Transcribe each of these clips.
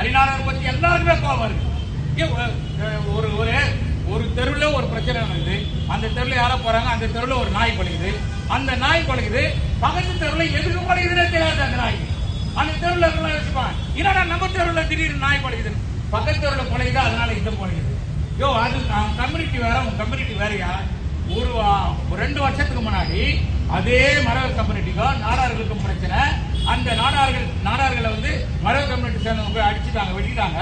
ஹரிநாதர் பத்தி எல்லாருக்குமே கோபம் இருக்கு. ஒரு ஒரு ஒரு தெருவில் ஒரு பிரச்சனை நடக்குது. அந்த தெருவில் யாரோ போறாங்க அந்த தெருவில் ஒரு நாய் பழகுது அந்த நாய் பழகுது பக்கத்து தெருவில் எதுக்கு பழகுதுன்னே தெரியாது அந்த நாய். அந்த தெருவில் இருக்கலாம் வச்சுப்பான் என்னடா நம்ம தெருவில் திடீர்னு நாய் பழகுது பக்கத்து தெருவில் பழகுது அதனால இது பழகுது யோ அது கம்யூனிட்டி வேற உங்க கம்யூனிட்டி வேறையா? ஒரு வா- ஒரு ரெண்டு வருஷத்துக்கு முன்னாடி அதே மரவர் கம்யூனிட்டிக்கும் நாடார்களுக்கும் பிரச்சனை. அந்த நாடார்கள் நாடார்களை வந்து கம்யூனிட்டி சேர்ந்தவங்க அடிச்சுட்டாங்க வெட்டிட்டாங்க.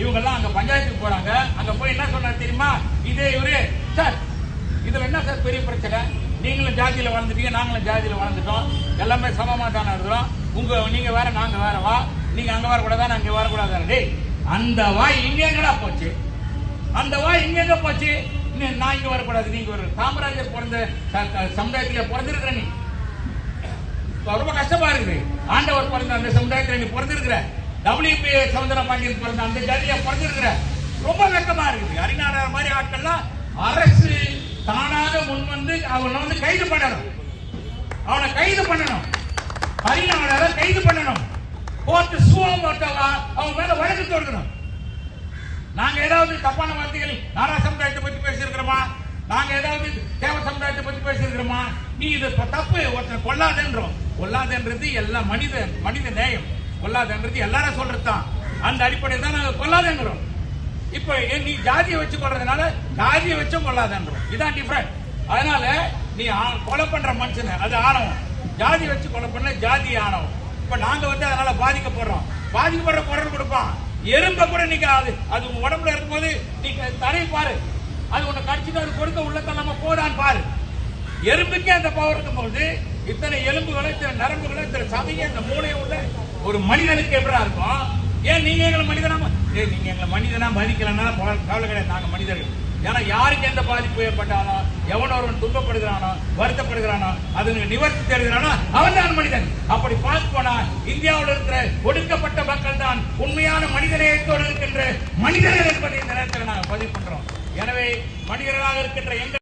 இவங்க எல்லாம் அங்க பஞ்சாயத்துக்கு போறாங்க. அங்க போய் என்ன சொன்னார் தெரியுமா? இதே இவரு சார் இதுல என்ன சார் பெரிய பிரச்சனை? நீங்களும் ஜாதியில வளர்ந்துட்டீங்க நாங்களும் ஜாதியில வளர்ந்துட்டோம். எல்லாமே சமமா தானே இருக்கிறோம். உங்க நீங்க வேற நாங்க வேற வா. நீங்க அங்க வரக்கூடாதா நாங்க வரக்கூடாதா டேய் அந்த வாய் இங்கேங்கடா போச்சு? அந்த வாய் இங்கெங்க போச்சு? நான் இங்க வரக்கூடாது நீங்க ஒரு காமராஜர் பிறந்த சமுதாயத்திலே பிறந்திருக்கிற நீ. ரொம்ப கஷ்டமா இருக்குது. ஆண்டவர் பிறந்த அந்த சமுதாயத்தில் நீ பிறந்திருக்கிற. டபிள்யூபி சவுந்தர பாண்டியன் பிறந்த அந்த ஜாதியா பிறந்திருக்கிற. ரொம்ப கஷ்டமா இருக்குது. அறிஞர் மாதிரி ஆட்கள்லாம் அரசு தானாக முன் வந்து அவனை வந்து கைது பண்ணணும். அவனை கைது பண்ணணும். ஹரிநாடார கைது பண்ணணும். கோர்ட்டு சுவம் அவன் மேல வழக்கு தொடுக்கணும். நாங்க ஏதாவது தப்பான வார்த்தைகள் நாடா சமுதாயத்தை பத்தி பேசியிருக்கிறோமா? நாங்க ஏதாவது தேவ நீ இது தப்பு. ஒருத்தர் கொல்லாதன்றோம். கொல்லாதன்றது எல்லாம் மனித மனித நேயம். கொல்லாதன்றது எல்லாரும் சொல்றதுதான். அந்த அடிப்படையில் தான் நாங்க கொல்லாதன்றோம். இப்ப ஏன் நீ ஜாதியை வச்சு கொள்றதுனால ஜாதியை வச்சும் கொள்ளாதன்றோம் இதான் டிஃபரெண்ட் அதனால நீ ஆ- கொலை பண்ற மனுஷனை அது ஆணவம். ஜாதி வச்சு கொலை பண்ண ஜாதி ஆணவம். இப்ப நாங்க வந்து அதனால பாதிக்கப்படுறோம். பாதிக்கப்படுற குரல் கொடுப்பான். எறும்ப கூட நீங்க அது அது உடம்புல இருக்கும்போது நீ தரை பாரு. அது உன்னை கடிச்சுட்டு அது கொடுக்க உள்ளத்தை நம்ம போதான்னு பாரு. எறும்புக்கே அந்த பவர் இருக்கும்போது இத்தனை எலும்புகளை இத்தனை நரம்புகளை இத்தனை சதையை இந்த மூளையை உள்ள ஒரு மனிதனுக்கு எப்படா இருக்கும்? ஏன் நீங்க எங்களை மனிதனா ஏ நீங்க எங்களை மனிதனா மதிக்கலன்னா கவலை கிடையாது நாங்க மனிதர்கள். ஏன்னா யாருக்கு எந்த பாதிப்பு ஏற்பட்டாலும் எவன் ஒருவன் துன்பப்படுகிறானோ வருத்தப்படுகிறானோ அதற்கு நிவர்த்தி தேடுகிறானோ அவன் தான் மனிதன். அப்படி பார்த்து போனா இந்தியாவில் இருக்கிற ஒடுக்கப்பட்ட மக்கள் தான் உண்மையான மனிதநேயத்தோடு இருக்கின்ற மனிதர்கள் என்பதை இந்த நேரத்தில் நாங்கள் பதிவு பண்றோம். எனவே மனிதர்களாக இருக்கின்ற எங்கள்